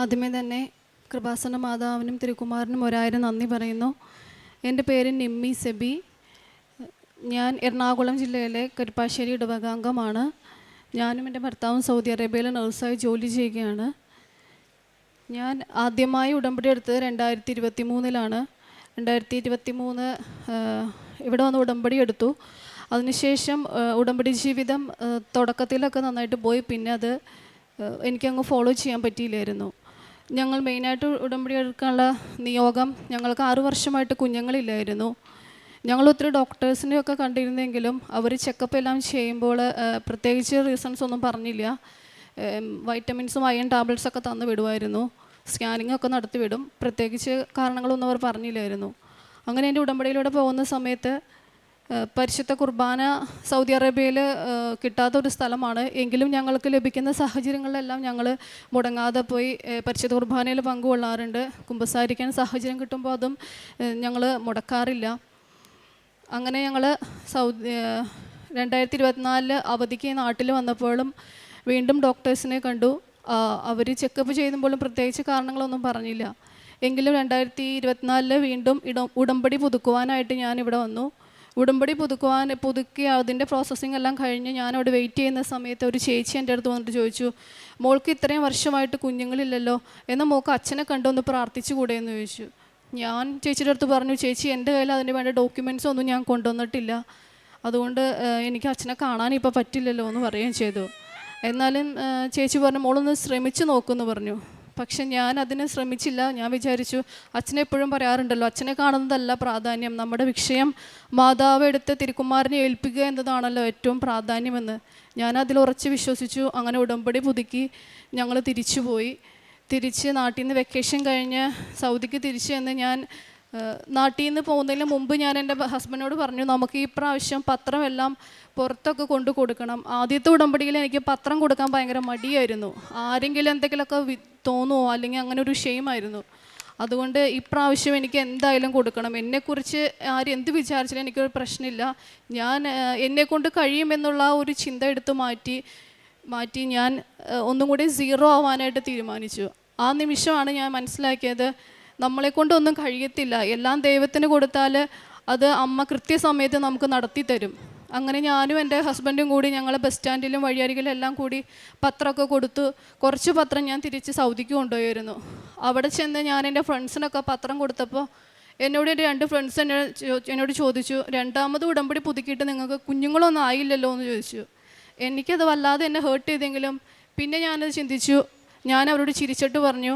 ആദ്യമേ തന്നെ കൃപാസന മാതാവിനും തിരുകുമാറിനും ഒരായിരം നന്ദി പറയുന്നു. എന്റെ പേര് നിമ്മി സെബി. ഞാൻ എറണാകുളം ജില്ലയിലെ കരുപ്പാശ്ശേരി ഇടവകാംഗമാണ്. ഞാനും എന്റെ ഭർത്താവും സൗദി അറേബ്യയിലെ നഴ്സായി ജോലി ചെയ്യുകയാണ്. ഞാൻ ആദ്യമായി ഉടമ്പടി എടുത്തത് രണ്ടായിരത്തി ഇരുപത്തി മൂന്നിലാണ് രണ്ടായിരത്തി ഇരുപത്തി മൂന്ന് ഇവിടെ വന്ന് ഉടമ്പടി എടുത്തു. അതിനുശേഷം ഉടമ്പടി ജീവിതം തുടക്കത്തിലൊക്കെ നന്നായിട്ട് പോയി. പിന്നെ അത് എനിക്കങ്ങ് ഫോളോ ചെയ്യാൻ പറ്റിയില്ലായിരുന്നു. ഞങ്ങൾ മെയിനായിട്ട് ഉടമ്പടി എടുക്കാനുള്ള നിയോഗം ഞങ്ങൾക്ക് ആറു വർഷമായിട്ട് കുഞ്ഞുങ്ങളില്ലായിരുന്നു. ഞങ്ങൾ ഒത്തിരി ഡോക്ടേഴ്സിനെയൊക്കെ കണ്ടിരുന്നെങ്കിലും അവർ ചെക്കപ്പ് എല്ലാം ചെയ്യുമ്പോൾ പ്രത്യേകിച്ച് റീസൺസ് ഒന്നും പറഞ്ഞില്ല. വൈറ്റമിൻസും അയൺ ടാബ്ലറ്റ്സ് ഒക്കെ തന്നു വിടുമായിരുന്നു. സ്കാനിങ് ഒക്കെ നടത്തി വിടും പ്രത്യേകിച്ച് കാരണങ്ങളൊന്നും അവർ പറഞ്ഞില്ലായിരുന്നു. അങ്ങനെ എന്റെ ഉടമ്പടിയിലൂടെ പോകുന്ന സമയത്ത് പരിശുദ്ധ കുർബാന സൗദി അറേബ്യയിൽ കിട്ടാത്ത ഒരു സ്ഥലമാണ്. എങ്കിലും ഞങ്ങൾക്ക് ലഭിക്കുന്ന സാഹചര്യങ്ങളിലെല്ലാം ഞങ്ങൾ മുടങ്ങാതെ പോയി പരിശുദ്ധ കുർബാനയിൽ പങ്കുകൊള്ളാറുണ്ട്. കുമ്പസാരിക്കാൻ സാഹചര്യം കിട്ടുമ്പോൾ അതും ഞങ്ങൾ മുടക്കാറില്ല. അങ്ങനെ ഞങ്ങൾ സൗദി രണ്ടായിരത്തി ഇരുപത്തിനാലിൽ അവധിക്ക് നാട്ടിൽ വന്നപ്പോഴും വീണ്ടും ഡോക്ടേഴ്സിനെ കണ്ടു. അവർ ചെക്കപ്പ് ചെയ്യുമ്പോഴും പ്രത്യേകിച്ച് കാരണങ്ങളൊന്നും പറഞ്ഞില്ല. എങ്കിലും രണ്ടായിരത്തി ഇരുപത്തിനാലിൽ വീണ്ടും ഇട ഉടമ്പടി പുതുക്കുവാനായിട്ട് ഞാൻ ഇവിടെ വന്നു. ഉടമ്പടി പുതുക്കുവാൻ പുതുക്കി അതിന്റെ പ്രോസസ്സിംഗ് എല്ലാം കഴിഞ്ഞ് ഞാനവിടെ വെയിറ്റ് ചെയ്യുന്ന സമയത്ത് ഒരു ചേച്ചി എന്റെ അടുത്ത് വന്നിട്ട് ചോദിച്ചു മോൾക്ക് ഇത്രയും വർഷമായിട്ട് കുഞ്ഞുങ്ങളില്ലല്ലോ? എന്നാൽ മോൾക്ക് അച്ഛനെ കണ്ടൊന്ന് പ്രാർത്ഥിച്ചുകൂടെ എന്ന് ചോദിച്ചു. ഞാൻ ചേച്ചിയുടെ അടുത്ത് പറഞ്ഞു ചേച്ചി എന്റെ കയ്യിൽ അതിന് വേണ്ട ഡോക്യുമെന്റ്സ് ഒന്നും ഞാൻ കൊണ്ടുവന്നിട്ടില്ല. അതുകൊണ്ട് എനിക്ക് അച്ഛനെ കാണാൻ ഇപ്പോൾ പറ്റില്ലല്ലോ എന്ന് പറയുകയും ചെയ്തു. എന്നാലും ചേച്ചി പറഞ്ഞു മോളൊന്ന് ശ്രമിച്ചു നോക്കുമെന്ന് പറഞ്ഞു. പക്ഷെ ഞാൻ അതിനെ ശ്രമിച്ചില്ല. ഞാൻ വിചാരിച്ചു അച്ഛനെ എപ്പോഴും പറയാറുണ്ടല്ലോ അച്ഛനെ കാണുന്നതല്ല പ്രാധാന്യം. നമ്മുടെ വിഷയം മാതാവ് എടുത്ത് തിരുക്കുമാരനെ ഏൽപ്പിക്കുക എന്നതാണല്ലോ ഏറ്റവും പ്രാധാന്യമെന്ന്. ഞാൻ അതിൽ ഉറച്ച് വിശ്വസിച്ചു. അങ്ങനെ ഉടമ്പടി പുതുക്കി ഞങ്ങൾ തിരിച്ചുപോയി. തിരിച്ച് നാട്ടിൽ നിന്ന് വെക്കേഷൻ കഴിഞ്ഞ് സൗദിക്ക് തിരിച്ചു ചെന്ന് ഞാൻ നാട്ടിൽ നിന്ന് പോകുന്നതിന് മുമ്പ് ഞാൻ എന്റെ ഹസ്ബൻഡിനോട് പറഞ്ഞു നമുക്ക് ഈ പ്രാവശ്യം പത്രമെല്ലാം പുറത്തൊക്കെ കൊണ്ടു കൊടുക്കണം. ആദ്യത്തെ ഉടമ്പടിയിൽ എനിക്ക് പത്രം കൊടുക്കാൻ ഭയങ്കര മടിയായിരുന്നു. ആരെങ്കിലും എന്തെങ്കിലുമൊക്കെ തോന്നുമോ അല്ലെങ്കിൽ അങ്ങനെ ഒരു ഷെയിമായിരുന്നു അതുകൊണ്ട് ഇപ്രാവശ്യം എനിക്ക് എന്തായാലും കൊടുക്കണം. എന്നെക്കുറിച്ച് ആര് എന്ത് വിചാരിച്ചാലും എനിക്കൊരു പ്രശ്നമില്ല. ഞാൻ എന്നെക്കൊണ്ട് കഴിയുമെന്നുള്ള ഒരു ചിന്ത എടുത്ത് മാറ്റി മാറ്റി ഞാൻ ഒന്നും കൂടി സീറോ ആവാനായിട്ട് തീരുമാനിച്ചു. ആ നിമിഷമാണ് ഞാൻ മനസ്സിലാക്കിയത് നമ്മളെ കൊണ്ടൊന്നും കഴിയത്തില്ല. എല്ലാം ദൈവത്തിന് കൊടുത്താൽ അത് അമ്മ കൃത്യസമയത്ത് നമുക്ക് നടത്തി തരും അങ്ങനെ ഞാനും എന്റെ ഹസ്ബൻഡും കൂടി ഞങ്ങൾ ബസ് സ്റ്റാൻഡിലും വഴിയരികിലും എല്ലാം കൂടി പത്രമൊക്കെ കൊടുത്തു കുറച്ച് പത്രം ഞാൻ തിരിച്ച് സൗദിക്ക് കൊണ്ടുപോയിരുന്നു അവിടെ ചെന്ന് ഞാൻ എന്റെ ഫ്രണ്ട്സിനൊക്കെ പത്രം കൊടുത്തപ്പോൾ എന്നോട് എന്റെ രണ്ട് ഫ്രണ്ട്സ് എന്നെ എന്നോട് ചോദിച്ചു രണ്ടാമത് ഉടമ്പടി പുതുക്കിയിട്ട് നിങ്ങൾക്ക് കുഞ്ഞുങ്ങളൊന്നും ആയില്ലല്ലോ? എന്ന് ചോദിച്ചു. എനിക്കത് വല്ലാതെ എന്നെ ഹേർട്ട് ചെയ്തെങ്കിലും പിന്നെ ഞാനത് ചിന്തിച്ചു. ഞാൻ അവരോട് ചിരിച്ചിട്ട് പറഞ്ഞു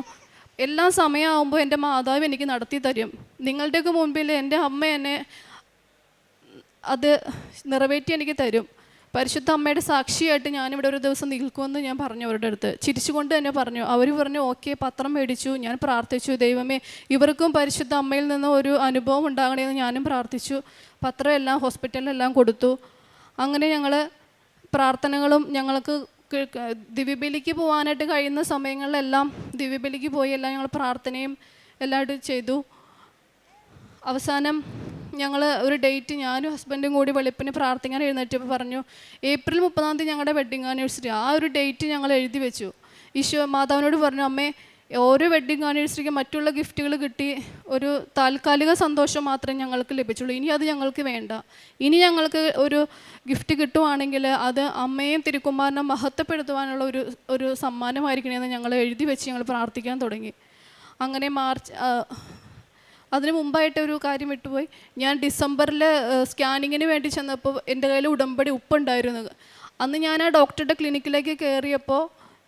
എല്ലാ സമയമാകുമ്പോൾ എന്റെ മാതാവ് എനിക്ക് നടത്തി തരും. നിങ്ങളുടെയൊക്കെ മുൻപിൽ എന്റെ അമ്മ എന്നെ അത് നിറവേറ്റി എനിക്ക് തരും. പരിശുദ്ധ അമ്മയുടെ സാക്ഷിയായിട്ട് ഞാനിവിടെ ഒരു ദിവസം നിൽക്കുമെന്ന് ഞാൻ പറഞ്ഞു അവരുടെ അടുത്ത്. ചിരിച്ചുകൊണ്ട് തന്നെ പറഞ്ഞു അവർ പറഞ്ഞു ഓക്കെ പത്രം മേടിച്ചു ഞാൻ പ്രാർത്ഥിച്ചു ദൈവമേ ഇവർക്കും പരിശുദ്ധ അമ്മയിൽ നിന്ന് ഒരു അനുഭവം ഉണ്ടാകണമെന്ന് ഞാനും പ്രാർത്ഥിച്ചു. പത്രം എല്ലാം ഹോസ്പിറ്റലിലെല്ലാം കൊടുത്തു. അങ്ങനെ ഞങ്ങൾ പ്രാർത്ഥനകളും ഞങ്ങൾക്ക് ദിവ്യബലിക്ക് പോകാനായിട്ട് കഴിയുന്ന സമയങ്ങളിലെല്ലാം ദിവ്യബലിക്ക് പോയി എല്ലാം ഞങ്ങൾ പ്രാർത്ഥനയും എല്ലായിട്ടും ചെയ്തു. അവസാനം ഞങ്ങൾ ഒരു ഡേറ്റ് ഞാനും ഹസ്ബൻഡും കൂടി വെളുപ്പിന് പ്രാർത്ഥിക്കാൻ എഴുന്നേറ്റപ്പോൾ പറഞ്ഞു ഏപ്രിൽ മുപ്പതാം തീയതി ഞങ്ങളുടെ വെഡ്ഡിങ് ആനിവേഴ്സറി ആ ഒരു ഡേറ്റ് ഞങ്ങൾ എഴുതി വെച്ചു. ഈശോ മാതാവിനോട് പറഞ്ഞു അമ്മേ ഓരോ വെഡ്ഡിങ് ആനിവേഴ്സറിക്ക് മറ്റുള്ള ഗിഫ്റ്റുകൾ കിട്ടി. ഒരു താൽക്കാലിക സന്തോഷം മാത്രമേ ഞങ്ങൾക്ക് ലഭിച്ചുള്ളൂ. ഇനി അത് ഞങ്ങൾക്ക് വേണ്ട. ഇനി ഞങ്ങൾക്ക് ഒരു ഗിഫ്റ്റ് കിട്ടുവാണെങ്കിൽ അത് അമ്മയും തിരുക്കുമാരനെ മഹത്വപ്പെടുത്തുവാനുള്ള ഒരു ഒരു സമ്മാനമായിരിക്കണമെന്ന് ഞങ്ങൾ എഴുതി വെച്ച് ഞങ്ങൾ പ്രാർത്ഥിക്കാൻ തുടങ്ങി. അങ്ങനെ മാർച്ച് അതിന് മുമ്പായിട്ട് ഒരു കാര്യം വിട്ടുപോയി. ഞാൻ ഡിസംബറിൽ സ്കാനിങ്ങിന് വേണ്ടി ചെന്നപ്പോൾ എന്റെ കയ്യിൽ ഉടമ്പടി ഉപ്പുണ്ടായിരുന്നു. അന്ന് ഞാൻ ആ ഡോക്ടറുടെ ക്ലിനിക്കിലേക്ക് കയറിയപ്പോൾ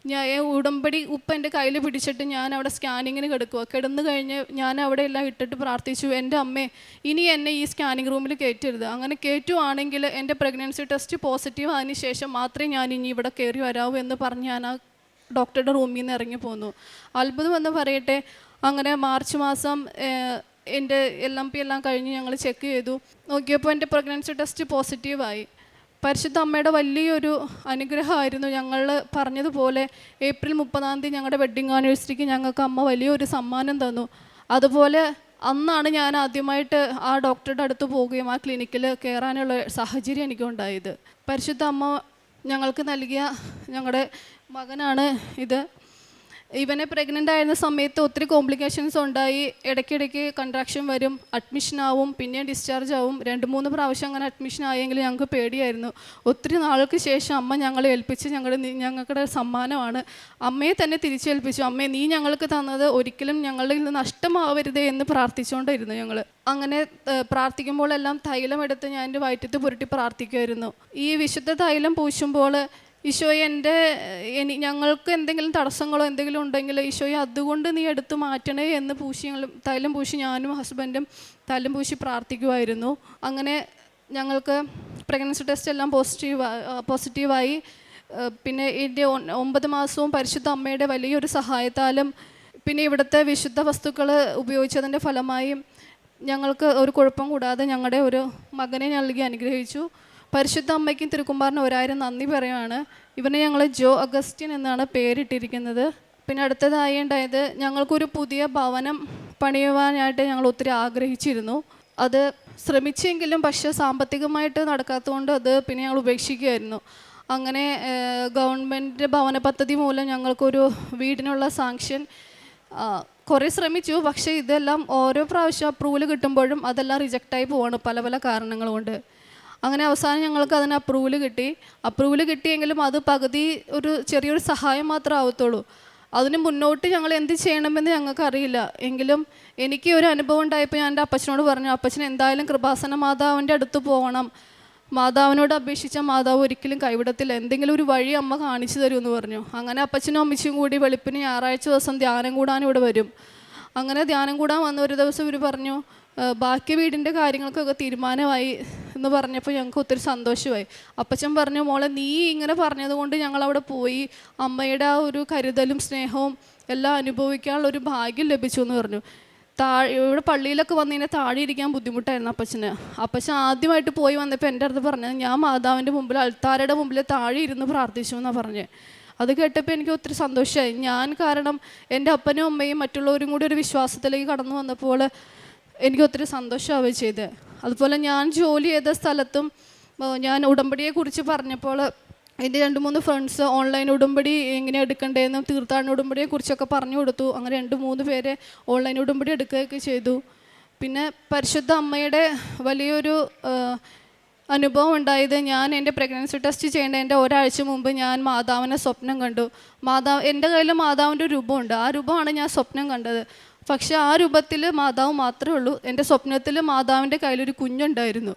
ഞാൻ ഉടമ്പടി ഉപ്പ എന്റെ കയ്യിൽ പിടിച്ചിട്ട് ഞാൻ അവിടെ സ്കാനിങ്ങിന് കിടക്കുക കിടന്നു കഴിഞ്ഞ് ഞാൻ അവിടെ എല്ലാം ഇട്ടിട്ട് പ്രാർത്ഥിച്ചു എന്റെ അമ്മേ ഇനി എന്നെ ഈ സ്കാനിങ് റൂമിൽ കയറ്റരുത്. അങ്ങനെ കയറ്റുവാണെങ്കിൽ എന്റെ പ്രഗ്നൻസി ടെസ്റ്റ് പോസിറ്റീവ് ആയതിനു ശേഷം മാത്രമേ ഞാൻ ഇനി ഇവിടെ കയറി വരാവൂ എന്ന് പറഞ്ഞ് ഞാൻ ആ ഡോക്ടറുടെ റൂമിൽ നിന്ന് ഇറങ്ങി പോന്നു. അത്ഭുതം എന്ന് പറയട്ടെ അങ്ങനെ മാർച്ച് മാസം എന്റെ എൽ എം പി എല്ലാം കഴിഞ്ഞ് ഞങ്ങൾ ചെക്ക് ചെയ്തു. നോക്കിയപ്പോൾ എന്റെ പ്രഗ്നൻസി ടെസ്റ്റ് പോസിറ്റീവായി പരിശുദ്ധ അമ്മയുടെ വലിയൊരു അനുഗ്രഹമായിരുന്നു ഞങ്ങൾ പറഞ്ഞതുപോലെ ഏപ്രിൽ മുപ്പതാം തീയതി ഞങ്ങളുടെ വെഡ്ഡിങ് ആനിവേഴ്സറിക്ക് ഞങ്ങൾക്ക് അമ്മ വലിയൊരു സമ്മാനം തന്നു. അതുപോലെ അന്നാണ് ഞാൻ ആദ്യമായിട്ട് ആ ഡോക്ടറുടെ അടുത്ത് പോവുകയും ആ ക്ലിനിക്കിൽ കയറാനുള്ള സാഹചര്യം എനിക്കുണ്ടായത്. പരിശുദ്ധ അമ്മ ഞങ്ങൾക്ക് നൽകിയ ഞങ്ങളുടെ മകനാണ് ഇത്. ഇവനെ പ്രഗ്നന്റ് ആയിരുന്ന സമയത്ത് ഒത്തിരി കോംപ്ലിക്കേഷൻസ് ഉണ്ടായി. ഇടയ്ക്കിടയ്ക്ക് കൺട്രാക്ഷൻ വരും അഡ്മിഷൻ ആവും പിന്നെ ഡിസ്ചാർജ് ആവും. രണ്ട് മൂന്ന് പ്രാവശ്യം അങ്ങനെ അഡ്മിഷൻ ആയെങ്കിൽ ഞങ്ങൾക്ക് പേടിയായിരുന്നു. ഒത്തിരി നാൾക്ക് ശേഷം അമ്മ ഞങ്ങളെ ഏൽപ്പിച്ച് ഞങ്ങളുടെ ഞങ്ങളുടെ സമ്മാനമാണ്. അമ്മയെ തന്നെ തിരിച്ചേൽപ്പിച്ചു. അമ്മയെ നീ ഞങ്ങൾക്ക് തന്നത് ഒരിക്കലും ഞങ്ങളിൽ നിന്ന് നഷ്ടമാവരുതേ എന്ന് പ്രാർത്ഥിച്ചുകൊണ്ടിരുന്നു ഞങ്ങൾ അങ്ങനെ പ്രാർത്ഥിക്കുമ്പോഴെല്ലാം തൈലം എടുത്ത് ഞാൻ എന്റെ വയറ്റത്ത് പുരട്ടി പ്രാർത്ഥിക്കുമായിരുന്നു ഈ വിശുദ്ധ തൈലം പൂശുമ്പോൾ ഈശോയെ എന്റെ എനി ഞങ്ങൾക്ക് എന്തെങ്കിലും തടസ്സങ്ങളോ എന്തെങ്കിലും ഉണ്ടെങ്കിൽ ഈശോയെ അതുകൊണ്ട് നീ എടുത്തു മാറ്റണേ എന്ന് പൂശി ഞങ്ങൾ തൈലം പൂശി ഞാനും ഹസ്ബൻഡും തൈലം പൂശി പ്രാർത്ഥിക്കുമായിരുന്നു അങ്ങനെ ഞങ്ങൾക്ക് പ്രഗ്നൻസി ടെസ്റ്റ് എല്ലാം പോസിറ്റീവ് പോസിറ്റീവായി പിന്നെ എന്റെ ഒമ്പത് മാസവും പരിശുദ്ധ അമ്മയുടെ വലിയൊരു സഹായത്താലും പിന്നെ ഇവിടുത്തെ വിശുദ്ധ വസ്തുക്കൾ ഉപയോഗിച്ചതിന്റെ ഫലമായും ഞങ്ങൾക്ക് ഒരു കുഴപ്പം കൂടാതെ ഞങ്ങളുടെ ഒരു മകനെ നൽകി അനുഗ്രഹിച്ചു. പരിശുദ്ധ അമ്മയ്ക്കും തിരുക്കുമാറിന് ഒരായിരം നന്ദി പറയുകയാണ് ഇവനെ ഞങ്ങൾ ജോ അഗസ്റ്റിൻ എന്നാണ് പേരിട്ടിരിക്കുന്നത്. പിന്നെ അടുത്തതായി ഉണ്ടായത് ഞങ്ങൾക്കൊരു പുതിയ ഭവനം പണിയുവാനായിട്ട് ഞങ്ങൾ ഒത്തിരി ആഗ്രഹിച്ചിരുന്നു. അത് ശ്രമിച്ചെങ്കിലും പക്ഷേ സാമ്പത്തികമായിട്ട് നടക്കാത്തതുകൊണ്ട് അത് പിന്നെ ഞങ്ങൾ ഉപേക്ഷിക്കുകയായിരുന്നു. അങ്ങനെ ഗവൺമെന്റ് ഭവന പദ്ധതി മൂലം ഞങ്ങൾക്കൊരു വീടിനുള്ള സാങ്ഷൻ കുറേ ശ്രമിച്ചു. പക്ഷേ ഇതെല്ലാം ഓരോ പ്രാവശ്യം അപ്രൂവൽ കിട്ടുമ്പോഴും അതെല്ലാം റിജക്റ്റായി പോവാണ് പല പല കാരണങ്ങൾ കൊണ്ട്. അങ്ങനെ അവസാനം ഞങ്ങൾക്ക് അതിന് അപ്രൂവൽ കിട്ടി. അപ്രൂവൽ കിട്ടിയെങ്കിലും അത് പകുതി ഒരു ചെറിയൊരു സഹായം മാത്രമേ ആവത്തുള്ളൂ. അതിന് മുന്നോട്ട് ഞങ്ങൾ എന്ത് ചെയ്യണമെന്ന് ഞങ്ങൾക്ക് അറിയില്ല എങ്കിലും എനിക്ക് ഒരു അനുഭവം ഉണ്ടായപ്പോൾ ഞാൻ എന്റെ അപ്പച്ചനോട് പറഞ്ഞു അപ്പച്ചൻ എന്തായാലും കൃപാസന മാതാവിന്റെ അടുത്ത് പോകണം. മാതാവിനോട് അപേക്ഷിച്ച മാതാവ് ഒരിക്കലും കൈവിടത്തില്ല. എന്തെങ്കിലും ഒരു വഴി അമ്മ കാണിച്ചു തരുമെന്ന് പറഞ്ഞു. അങ്ങനെ അപ്പച്ചനും അമ്മച്ചും കൂടി വെളുപ്പിന് ഞായറാഴ്ച ദിവസം ധ്യാനം കൂടാൻ ഇവിടെ വരും. അങ്ങനെ ധ്യാനം കൂടാൻ വന്ന ഒരു ദിവസം ഇവർ പറഞ്ഞു "ആ, ബാക്കി വീടിന്റെ കാര്യങ്ങൾക്കൊക്കെ തീരുമാനമായി എന്ന് പറഞ്ഞപ്പോൾ ഞങ്ങൾക്ക് ഒത്തിരി സന്തോഷമായി. അപ്പച്ചൻ പറഞ്ഞു മോളെ നീ ഇങ്ങനെ പറഞ്ഞതുകൊണ്ട് ഞങ്ങൾ അവിടെ പോയി. അമ്മയുടെ ആ ഒരു കരുതലും സ്നേഹവും എല്ലാം അനുഭവിക്കാനുള്ള ഒരു ഭാഗ്യം ലഭിച്ചു എന്ന് പറഞ്ഞു. താഴെ ഇവിടെ പള്ളിയിലൊക്കെ വന്നു കഴിഞ്ഞാൽ താഴെ ഇരിക്കാൻ ബുദ്ധിമുട്ടായിരുന്നു അപ്പച്ചന്. അപ്പച്ചൻ ആദ്യമായിട്ട് പോയി വന്നപ്പോൾ എന്റെ അടുത്ത് പറഞ്ഞത് ഞാൻ മാതാവിന്റെ മുമ്പിൽ അൾത്താരയുടെ മുമ്പിൽ താഴെ ഇരുന്ന് പ്രാർത്ഥിച്ചു എന്നാണ് പറഞ്ഞത് അത് കേട്ടപ്പോൾ എനിക്ക് ഒത്തിരി സന്തോഷമായി. ഞാൻ കാരണം എന്റെ അപ്പനും അമ്മയും മറ്റുള്ളവരും കൂടി ഒരു വിശ്വാസത്തിലേക്ക് കടന്നു വന്നപ്പോൾ എനിക്ക് ഒത്തിരി സന്തോഷമാവുകയും ചെയ്ത്. അതുപോലെ ഞാൻ ജോലി ചെയ്ത സ്ഥലത്തും ഞാൻ ഉടമ്പടിയെക്കുറിച്ച് പറഞ്ഞപ്പോൾ എന്റെ രണ്ട് മൂന്ന് ഫ്രണ്ട്സ് ഓൺലൈൻ ഉടമ്പടി എങ്ങനെ എടുക്കണ്ടേന്നും തീർത്ഥാടന ഉടമ്പടിയെ കുറിച്ചൊക്കെ പറഞ്ഞു കൊടുത്തു. അങ്ങനെ രണ്ട് മൂന്ന് പേരെ ഓൺലൈൻ ഉടമ്പടി എടുക്കുകയൊക്കെ ചെയ്തു. പിന്നെ പരിശുദ്ധ അമ്മയുടെ വലിയൊരു അനുഭവം ഉണ്ടായത് ഞാൻ എന്റെ പ്രഗ്നൻസി ടെസ്റ്റ് ചെയ്യേണ്ടതിന്റെ ഒരാഴ്ച മുമ്പ് ഞാൻ മാതാവിനെ സ്വപ്നം കണ്ടു. മാതാവ് എന്റെ കയ്യിൽ മാതാവിന്റെ രൂപമുണ്ട്. ആ രൂപമാണ് ഞാൻ സ്വപ്നം കണ്ടത്. പക്ഷേ ആ രൂപത്തിൽ മാതാവ് മാത്രമേ ഉള്ളൂ. എന്റെ സ്വപ്നത്തിൽ മാതാവിന്റെ കയ്യിലൊരു കുഞ്ഞുണ്ടായിരുന്നു.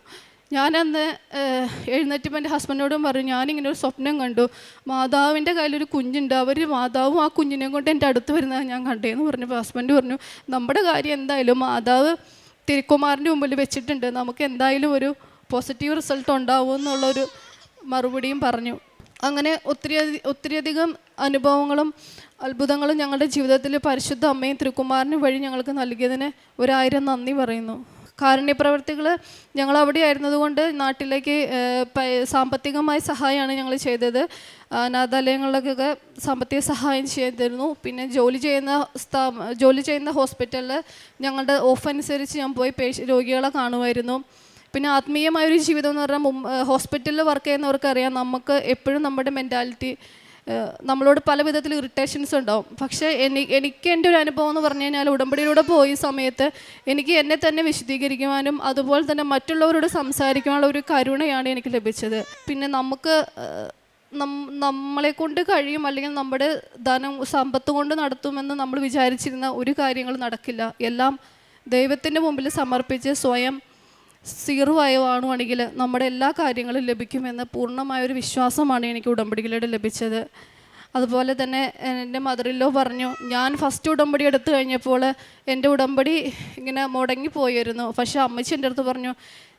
ഞാനന്ന് എഴുന്നേറ്റപ്പോൾ എന്റെ ഹസ്ബൻഡിനോടും പറഞ്ഞു ഞാനിങ്ങനെ ഒരു സ്വപ്നം കണ്ടു. മാതാവിന്റെ കയ്യിലൊരു കുഞ്ഞുണ്ട്. അവർ മാതാവും ആ കുഞ്ഞിനെയും കൊണ്ട് എന്റെ അടുത്ത് വരുന്നത് ഞാൻ കണ്ടേന്ന് പറഞ്ഞപ്പോൾ ഹസ്ബൻഡ് പറഞ്ഞു നമ്മുടെ കാര്യം എന്തായാലും മാതാവ് തിരുക്കുമാറിന്റെ മുമ്പിൽ വെച്ചിട്ടുണ്ട്. നമുക്ക് എന്തായാലും ഒരു പോസിറ്റീവ് റിസൾട്ട് ഉണ്ടാവും എന്നുള്ളൊരു മറുപടിയും പറഞ്ഞു. അങ്ങനെ ഒത്തിരി ഒത്തിരിയധികം അനുഭവങ്ങളും അത്ഭുതങ്ങളും ഞങ്ങളുടെ ജീവിതത്തിൽ പരിശുദ്ധ അമ്മയും തിരുക്കുമാരനും വഴി ഞങ്ങൾക്ക് നൽകിയതിന് ഒരായിരം നന്ദി പറയുന്നു. കാരുണ്യപ്രവർത്തികൾ ഞങ്ങൾ അവിടെ ആയിരുന്നതുകൊണ്ട് നാട്ടിലേക്ക് സാമ്പത്തികമായ സഹായമാണ് ഞങ്ങൾ ചെയ്തത്. അനാഥാലയങ്ങളിലൊക്കെ സാമ്പത്തിക സഹായം ചെയ്തിരുന്നു. പിന്നെ ജോലി ചെയ്യുന്ന സ്ഥാ ജോലി ചെയ്യുന്ന ഹോസ്പിറ്റലിൽ ഞങ്ങളുടെ ഓഫ് അനുസരിച്ച് ഞാൻ പോയി പേഷ്യ രോഗികളെ കാണുമായിരുന്നു. പിന്നെ ആത്മീയമായ ഒരു ജീവിതം എന്ന് പറഞ്ഞാൽ ഹോസ്പിറ്റലിൽ വർക്ക് ചെയ്യുന്നവർക്ക് അറിയാം നമുക്ക് എപ്പോഴും നമ്മുടെ മെന്റാലിറ്റി നമ്മളോട് പല വിധത്തിൽ ഇറിറ്റേഷൻസ് ഉണ്ടാവും. പക്ഷേ എനി എനിക്ക് എന്റെ ഒരു അനുഭവം എന്ന് പറഞ്ഞു കഴിഞ്ഞാൽ ഉടമ്പടിയിലൂടെ പോയ സമയത്ത് എനിക്ക് എന്നെ തന്നെ വിശദീകരിക്കുവാനും അതുപോലെ തന്നെ മറ്റുള്ളവരോട് സംസാരിക്കാനുള്ള ഒരു കരുണയാണ് എനിക്ക് ലഭിച്ചത്. പിന്നെ നമുക്ക് നമ്മളെ കൊണ്ട് കഴിയും അല്ലെങ്കിൽ നമ്മുടെ ധനം സമ്പത്ത് കൊണ്ട് നടത്തുമെന്ന് നമ്മൾ വിചാരിച്ചിരുന്ന ഒരു കാര്യങ്ങൾ നടക്കില്ല. എല്ലാം ദൈവത്തിന്റെ മുമ്പിൽ സമർപ്പിച്ച് സ്വയം സീറുവായുവാണെങ്കിൽ നമ്മുടെ എല്ലാ കാര്യങ്ങളും ലഭിക്കുമെന്ന് പൂർണമായൊരു വിശ്വാസമാണ് എനിക്ക് ഉടമ്പടികളുടെ ലഭിച്ചത്. അതുപോലെ തന്നെ എന്റെ മദറിലോ പറഞ്ഞു ഞാൻ ഫസ്റ്റ് ഉടമ്പടി എടുത്തു കഴിഞ്ഞപ്പോൾ എന്റെ ഉടമ്പടി ഇങ്ങനെ മുടങ്ങി മുടങ്ങിപ്പോയിരുന്നു. പക്ഷേ അമ്മച്ചി എന്റെ അടുത്ത് പറഞ്ഞു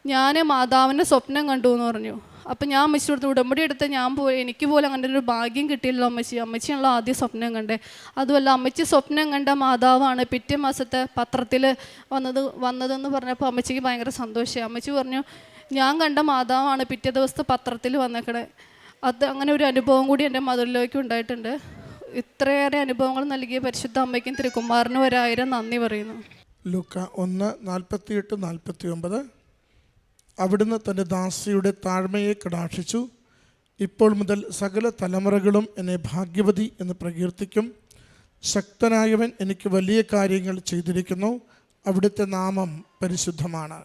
ഞാൻ മാതാവിന്റെ സ്വപ്നം കണ്ടു എന്ന് പറഞ്ഞു. അപ്പം ഞാൻ അമ്മച്ചി അടുത്ത് ഉടമ്പടി എടുത്ത് ഞാൻ പോയി. എനിക്ക് പോലും അങ്ങനെ ഒരു ഭാഗ്യം കിട്ടിയില്ലല്ലോ അമ്മച്ചി. അമ്മച്ചിയാണല്ലോ ആദ്യം സ്വപ്നം കണ്ടേ. അതുമല്ല അമ്മച്ചി സ്വപ്നം കണ്ട മാതാവാണ് പിറ്റേ മാസത്തെ പത്രത്തിൽ വന്നത് വന്നതെന്ന് പറഞ്ഞപ്പോൾ അമ്മച്ചിക്ക് ഭയങ്കര സന്തോഷമായി. അമ്മച്ചി പറഞ്ഞു ഞാൻ കണ്ട മാതാവാണ് പിറ്റേ ദിവസത്തെ പത്രത്തിൽ വന്നേക്കണേ. അത് അങ്ങനെ ഒരു അനുഭവം കൂടി എന്റെ മധുരിലേക്ക് ഉണ്ടായിട്ടുണ്ട്. ഇത്രയേറെ അനുഭവങ്ങൾ നൽകിയ പരിശുദ്ധ അമ്മയ്ക്കും തിരുക്കുമാറിനും ഒരായിരം നന്ദി പറയുന്നു. ലുക്ക ഒന്ന് നാൽപ്പത്തിയെട്ട് നാൽപ്പത്തി ഒമ്പത് അവിടുന്ന് തന്റെ ദാസിയുടെ താഴ്മയെ കടാക്ഷിച്ചു. ഇപ്പോൾ മുതൽ സകല തലമുറകളും എന്നെ ഭാഗ്യവതി എന്ന് പ്രകീർത്തിക്കും. ശക്തനായവൻ എനിക്ക് വലിയ കാര്യങ്ങൾ ചെയ്തിരിക്കുന്നു. അവിടുത്തെ നാമം പരിശുദ്ധമാണ്.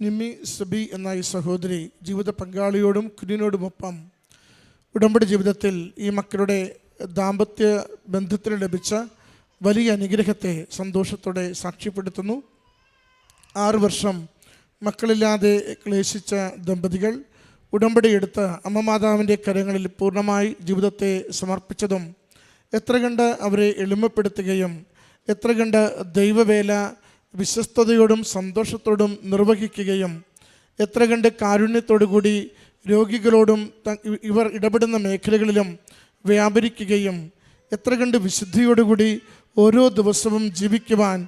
നിമ്മി സബി എന്ന ഈ സഹോദരി ജീവിത പങ്കാളിയോടും കുഞ്ഞിനോടുമൊപ്പം ഉടമ്പടി ജീവിതത്തിൽ ഈ മക്കളുടെ ദാമ്പത്യ ബന്ധത്തിന് ലഭിച്ച വലിയ അനുഗ്രഹത്തെ സന്തോഷത്തോടെ സാക്ഷ്യപ്പെടുത്തുന്നു. ആറു വർഷം മക്കളില്ലാതെ ക്ലേശിച്ച ദമ്പതികൾ ഉടമ്പടി എടുത്ത് അമ്മ മാതാവിന്റെ കരങ്ങളിൽ പൂർണമായി ജീവിതത്തെ സമർപ്പിച്ചതും എത്ര കണ്ട് അവരെ എളിമപ്പെടുത്തുകയും എത്ര കണ്ട് ദൈവവേല വിശ്വസ്തയോടും സന്തോഷത്തോടും നിർവഹിക്കുകയും എത്ര കണ്ട് കാരുണ്യത്തോടു കൂടി രോഗികളോടും ഇവർ ഇടപെടുന്ന മേഖലകളിലും വ്യാപരിക്കുകയും എത്ര കണ്ട് വിശുദ്ധിയോടുകൂടി ഓരോ ദിവസവും ജീവിക്കുവാൻ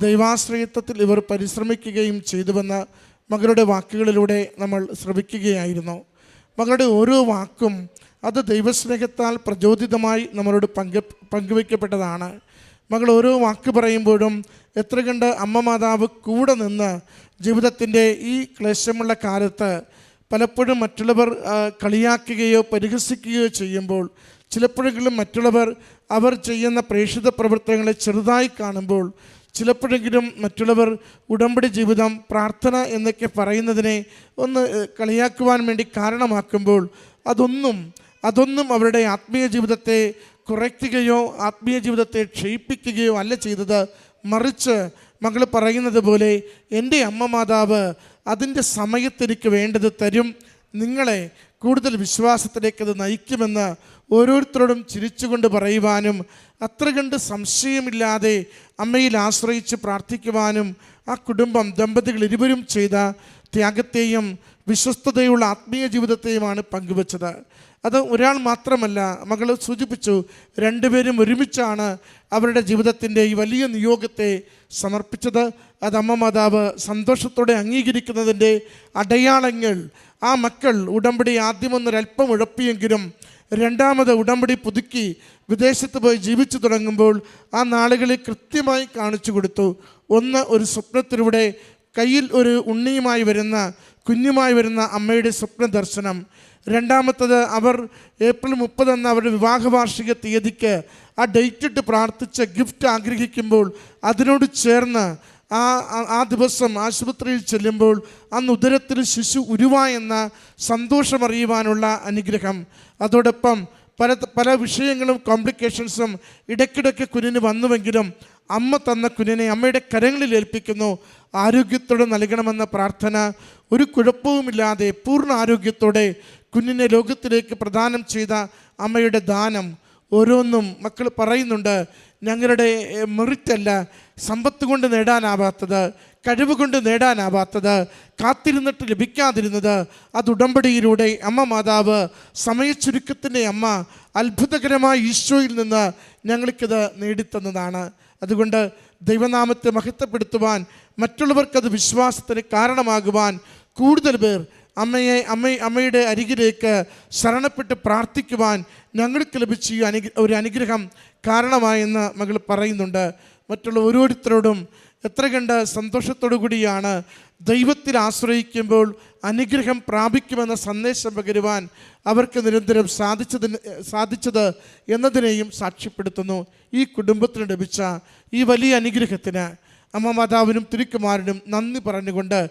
ദൈവാശ്രയത്വത്തിൽ ഇവർ പരിശ്രമിക്കുകയും ചെയ്തുവെന്ന് മകളുടെ വാക്കുകളിലൂടെ നമ്മൾ ശ്രവിക്കുകയായിരുന്നു. മകളുടെ ഓരോ വാക്കും അത് ദൈവസ്നേഹത്താൽ പ്രചോദിതമായി നമ്മളോട് പങ്ക് പങ്കുവയ്ക്കപ്പെട്ടതാണ്. മകൾ ഓരോ വാക്ക് പറയുമ്പോഴും എത്ര കണ്ട് അമ്മ മാതാവ് കൂടെ നിന്ന് ജീവിതത്തിന്റെ ഈ ക്ലേശമുള്ള കാലത്ത് പലപ്പോഴും മറ്റുള്ളവർ കളിയാക്കുകയോ പരിഹസിക്കുകയോ ചെയ്യുമ്പോൾ ചിലപ്പോഴെങ്കിലും മറ്റുള്ളവർ അവർ ചെയ്യുന്ന പ്രേക്ഷിത പ്രവർത്തനങ്ങളെ ചെറുതായി കാണുമ്പോൾ ചിലപ്പോഴെങ്കിലും മറ്റുള്ളവർ ഉടമ്പടി ജീവിതം പ്രാർത്ഥന എന്നൊക്കെ പറയുന്നതിനെ ഒന്ന് കളിയാക്കുവാൻ വേണ്ടി കാരണമാക്കുമ്പോൾ അതൊന്നും അതൊന്നും അവരുടെ ആത്മീയ ജീവിതത്തെ കുറയ്ക്കുകയോ ആത്മീയ ജീവിതത്തെ ക്ഷയിപ്പിക്കുകയോ അല്ല ചെയ്തത്. മറിച്ച് മകൾ പറയുന്നത് പോലെ എന്റെ അമ്മ മാതാവ് അതിന്റെ സമയത്തെനിക്ക് വേണ്ടത് തരും. നിങ്ങളെ കൂടുതൽ വിശ്വാസത്തിലേക്ക് അത് നയിക്കുമെന്ന് ഓരോരുത്തരോടും ചിരിച്ചുകൊണ്ട് പറയുവാനും അത്ര കണ്ട് സംശയമില്ലാതെ അമ്മയിൽ ആശ്രയിച്ച് പ്രാർത്ഥിക്കുവാനും ആ കുടുംബം ദമ്പതികൾ ഇരുവരും ചെയ്ത ത്യാഗത്തെയും വിശ്വസ്തതയുള്ള ആത്മീയ ജീവിതത്തെയുമാണ് പങ്കുവച്ചത്. അത് ഒരാൾ മാത്രമല്ല മകൾ സൂചിപ്പിച്ചു രണ്ടുപേരും ഒരുമിച്ചാണ് അവരുടെ ജീവിതത്തിന്റെ ഈ വലിയ നിയോഗത്തെ സമർപ്പിച്ചത്. അത് അമ്മ മാതാവ് സന്തോഷത്തോടെ അംഗീകരിക്കുന്നതിന്റെ അടയാളങ്ങൾ ആ മക്കൾ ഉടമ്പടി ആദ്യമൊന്നൊരല്പം ഉഴപ്പിയെങ്കിലും രണ്ടാമത് ഉടമ്പടി പുതുക്കി വിദേശത്ത് പോയി ജീവിച്ചു തുടങ്ങുമ്പോൾ ആ നാളുകളിൽ കൃത്യമായി കാണിച്ചു കൊടുത്തു. ഒന്ന് ഒരു സ്വപ്നത്തിലൂടെ കയ്യിൽ ഒരു ഉണ്ണിയുമായി വരുന്ന കുഞ്ഞുമായി വരുന്ന അമ്മയുടെ സ്വപ്ന ദർശനം. രണ്ടാമത്തത് അവർ ഏപ്രിൽ മുപ്പത് എന്ന അവരുടെ വിവാഹ വാർഷിക തീയതിക്ക് ആ ഡേറ്റിട്ട് പ്രാർത്ഥിച്ച് ഗിഫ്റ്റ് ആഗ്രഹിക്കുമ്പോൾ അതിനോട് ചേർന്ന് ആ ആ- ദിവസം ആശുപത്രിയിൽ ചെല്ലുമ്പോൾ അന്ന് ഉദരത്തിൽ ശിശു ഉരുവ എന്ന സന്തോഷമറിയുവാനുള്ള അനുഗ്രഹം. അതോടൊപ്പം പല പല വിഷയങ്ങളും കോംപ്ലിക്കേഷൻസും ഇടയ്ക്കിടയ്ക്ക് കുഞ്ഞിന് വന്നുവെങ്കിലും അമ്മ തന്ന കുഞ്ഞിനെ അമ്മയുടെ കരങ്ങളിൽ ഏൽപ്പിക്കുന്നു. ആരോഗ്യത്തോടെ നൽകണമെന്ന പ്രാർത്ഥന ഒരു കുഴപ്പവുമില്ലാതെ പൂർണ ആരോഗ്യത്തോടെ കുഞ്ഞിനെ ലോകത്തിലേക്ക് പ്രദാനം ചെയ്ത അമ്മയുടെ ദാനം ഓരോന്നും മക്കൾ പറയുന്നുണ്ട് ഞങ്ങളുടെ മെറിറ്റല്ല സമ്പത്ത് കൊണ്ട് നേടാനാവാത്തത് കഴിവ് കൊണ്ട് നേടാനാവാത്തത് കാത്തിരുന്നിട്ട് ലഭിക്കാതിരുന്നത് അത് ഉടമ്പടിയിലൂടെ അമ്മ മാതാവ് സമയച്ചുരുക്കത്തിന്റെ അമ്മ അത്ഭുതകരമായ ഈശോയിൽ നിന്ന് ഞങ്ങൾക്കിത് നേടിത്തന്നതാണ്. അതുകൊണ്ട് ദൈവനാമത്തെ മഹത്വപ്പെടുത്തുവാൻ മറ്റുള്ളവർക്കത് വിശ്വാസത്തിന് കാരണമാകുവാൻ കൂടുതൽ പേർ അമ്മയെ അമ്മ അമ്മയുടെ അരികിലേക്ക് ശരണപ്പെട്ട് പ്രാർത്ഥിക്കുവാൻ ഞങ്ങൾക്ക് ലഭിച്ച ഈ അനുഗ്ര ഒരു അനുഗ്രഹം കാരണമായെന്ന് മകൾ പറയുന്നുണ്ട്. മറ്റുള്ള ഓരോരുത്തരോടും എത്ര കണ്ട് സന്തോഷത്തോടു കൂടിയാണ് ദൈവത്തിൽ ആശ്രയിക്കുമ്പോൾ അനുഗ്രഹം പ്രാപിക്കുമെന്ന സന്ദേശം പകരുവാൻ അവർക്ക് നിരന്തരം സാധിച്ചതിന് സാധിച്ചത് എന്നതിനെയും സാക്ഷ്യപ്പെടുത്തുന്നു. ഈ കുടുംബത്തിന് ലഭിച്ച ഈ വലിയ അനുഗ്രഹത്തിന് അമ്മ മാതാവിനും തിരുക്കുമാരനും നന്ദി പറഞ്ഞുകൊണ്ട്